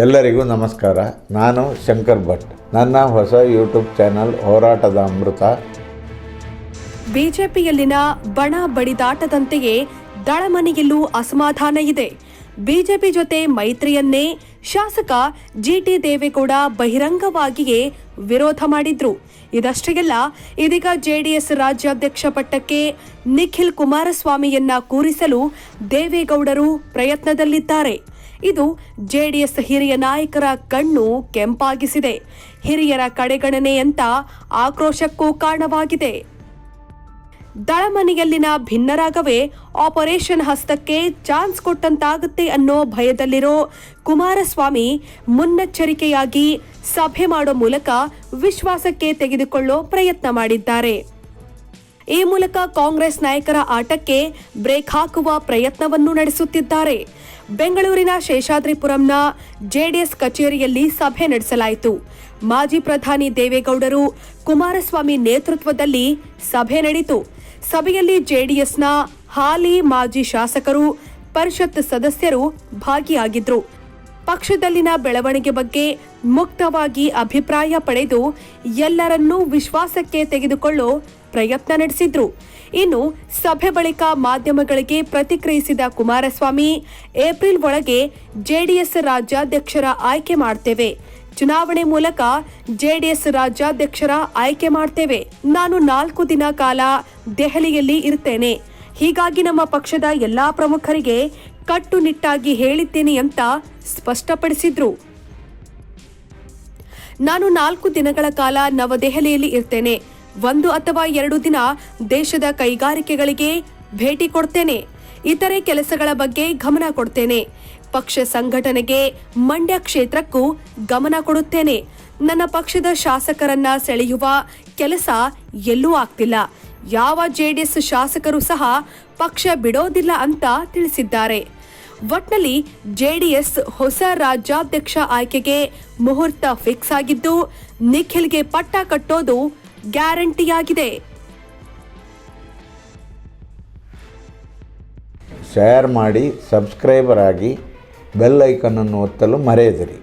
ಎಲ್ಲರಿಗೂ ನಮಸ್ಕಾರ. ನಾನು ಶಂಕರ್ ಭಟ್. ನನ್ನ ಹೊಸ ಯೂಟ್ಯೂಬ್ ಚಾನಲ್ ಹೋರಾಟದ ಅಮೃತ. ಬಿಜೆಪಿಯಲ್ಲಿನ ಬಣ ಬಡಿದಾಟದಂತೆಯೇ ದಳಮನೆಯಲ್ಲೂ ಅಸಮಾಧಾನ ಇದೆ. ಬಿಜೆಪಿ ಜೊತೆ ಮೈತ್ರಿಯನ್ನೇ ಶಾಸಕ ಜಿಟಿ ದೇವೇಗೌಡ ಬಹಿರಂಗವಾಗಿಯೇ ವಿರೋಧ ಮಾಡಿದ್ರು. ಇದಷ್ಟೇ ಅಲ್ಲ, ಇದೀಗ ಜೆಡಿಎಸ್ ರಾಜ್ಯಾಧ್ಯಕ್ಷ ಪಟ್ಟಕ್ಕೆ ನಿಖಿಲ್ ಕುಮಾರಸ್ವಾಮಿಯನ್ನ ಕೂರಿಸಲು ದೇವೇಗೌಡರು ಪ್ರಯತ್ನದಲ್ಲಿದ್ದಾರೆ. ಇದು ಜೆಡಿಎಸ್ ಹಿರಿಯ ನಾಯಕರ ಕಣ್ಣು ಕೆಂಪಾಗಿಸಿದೆ. ಹಿರಿಯರ ಕಡೆಗಣನೆ ಅಂತ ಆಕ್ರೋಶಕ್ಕೂ ಕಾರಣವಾಗಿದೆ. ದಳಮನೆಯಲ್ಲಿನ ಭಿನ್ನರಾಗವೇ ಆಪರೇಷನ್ ಹಸ್ತಕ್ಕೆ ಚಾನ್ಸ್ ಕೊಟ್ಟಂತಾಗುತ್ತೆ ಅನ್ನೋ ಭಯದಲ್ಲಿರೋ ಕುಮಾರಸ್ವಾಮಿ ಮುನ್ನೆಚ್ಚರಿಕೆಯಾಗಿ ಸಭೆ ಮಾಡೋ ಮೂಲಕ ವಿಶ್ವಾಸಕ್ಕೆ ತೆಗೆದುಕೊಳ್ಳೋ ಪ್ರಯತ್ನ ಮಾಡಿದ್ದಾರೆ. ಈ ಮೂಲಕ ಕಾಂಗ್ರೆಸ್ ನಾಯಕರ ಆಟಕ್ಕೆ ಬ್ರೇಕ್ ಹಾಕುವ ಪ್ರಯತ್ನವನ್ನು ನಡೆಸುತ್ತಿದ್ದಾರೆ. ಬೆಂಗಳೂರಿನ ಶೇಷಾದ್ರಿಪುರಂನ ಜೆಡಿಎಸ್ ಕಚೇರಿಯಲ್ಲಿ ಸಭೆ ನಡೆಸಲಾಯಿತು. ಮಾಜಿ ಪ್ರಧಾನಿ ದೇವೇಗೌಡರು ಕುಮಾರಸ್ವಾಮಿ ನೇತೃತ್ವದಲ್ಲಿ ಸಭೆ ನಡೆಯಿತು. ಸಭೆಯಲ್ಲಿ ಜೆಡಿಎಸ್ನ ಹಾಲಿ ಮಾಜಿ ಶಾಸಕರು, ಪರಿಷತ್ ಸದಸ್ಯರು ಭಾಗಿಯಾಗಿದ್ದರು ಪಕ್ಷದಲ್ಲಿನ ಬೆಳವಣಿಗೆ ಬಗ್ಗೆ ಮುಕ್ತವಾಗಿ ಅಭಿಪ್ರಾಯ ಪಡೆದು ಎಲ್ಲರನ್ನೂ ವಿಶ್ವಾಸಕ್ಕೆ ತೆಗೆದುಕೊಳ್ಳೋ ಪ್ರಯತ್ನ ನಡೆಸಿದ್ರು. ಇನ್ನು ಸಭೆ ಬಳಿಕ ಮಾಧ್ಯಮಗಳಿಗೆ ಪ್ರತಿಕ್ರಿಯಿಸಿದ ಕುಮಾರಸ್ವಾಮಿ, ಏಪ್ರಿಲ್ ಒಳಗೆ ಜೆಡಿಎಸ್ ರಾಜ್ಯಾಧ್ಯಕ್ಷರ ಆಯ್ಕೆ ಮಾಡ್ತೇವೆ. ಚುನಾವಣೆ ಮೂಲಕ ಜೆಡಿಎಸ್ ರಾಜ್ಯಾಧ್ಯಕ್ಷರ ಆಯ್ಕೆ ಮಾಡ್ತೇವೆ. ನಾನು ನಾಲ್ಕು ದಿನ ಕಾಲ ದೆಹಲಿಯಲ್ಲಿ ಇರ್ತೇನೆ. ಹೀಗಾಗಿ ನಮ್ಮ ಪಕ್ಷದ ಎಲ್ಲಾ ಪ್ರಮುಖರಿಗೆ ಕಟ್ಟುನಿಟ್ಟಾಗಿ ಹೇಳಿದ್ದೇನೆ ಅಂತ ಸ್ಪಷ್ಟಪಡಿಸಿದ್ರು. ನಾನು ನಾಲ್ಕು ದಿನಗಳ ಕಾಲ ನವದೆಹಲಿಯಲ್ಲಿ ಇರ್ತೇನೆ. ಒಂದು ಅಥವಾ ಎರಡು ದಿನ ದೇಶದ ಕೈಗಾರಿಕೆಗಳಿಗೆ ಭೇಟಿ ಕೊಡ್ತೇನೆ. ಇತರೆ ಕೆಲಸಗಳ ಬಗ್ಗೆ ಗಮನ ಕೊಡ್ತೇನೆ. ಪಕ್ಷ ಸಂಘಟನೆಗೆ ಮಂಡ್ಯ ಕ್ಷೇತ್ರಕ್ಕೂ ಗಮನ ಕೊಡುತ್ತೇನೆ. ನನ್ನ ಪಕ್ಷದ ಶಾಸಕರನ್ನ ಸೆಳೆಯುವ ಕೆಲಸ ಎಲ್ಲೂ ಆಗ್ತಿಲ್ಲ. ಯಾವ ಜೆಡಿಎಸ್ ಶಾಸಕರು ಸಹ ಪಕ್ಷ ಬಿಡೋದಿಲ್ಲ ಅಂತ ತಿಳಿಸಿದ್ದಾರೆ. ಒಟ್ನಲ್ಲಿ ಜೆಡಿಎಸ್ ಹೊಸ ರಾಜ್ಯಾಧ್ಯಕ್ಷ ಆಯ್ಕೆಗೆ ಮುಹೂರ್ತ ಫಿಕ್ಸ್ ಆಗಿದ್ದು, ನಿಖಿಲ್ಗೆ ಪಟ್ಟ ಕಟ್ಟೋದು ಗ್ಯಾರಂಟಿಯಾಗಿದೆ. ಶೇರ್ ಮಾಡಿ ಸಬ್ಸ್ಕ್ರೈಬರ್ ಆಗಿ ಬೆಲ್ ಐಕನನ್ನು ಒತ್ತಲು ಮರೆಯದಿರಿ.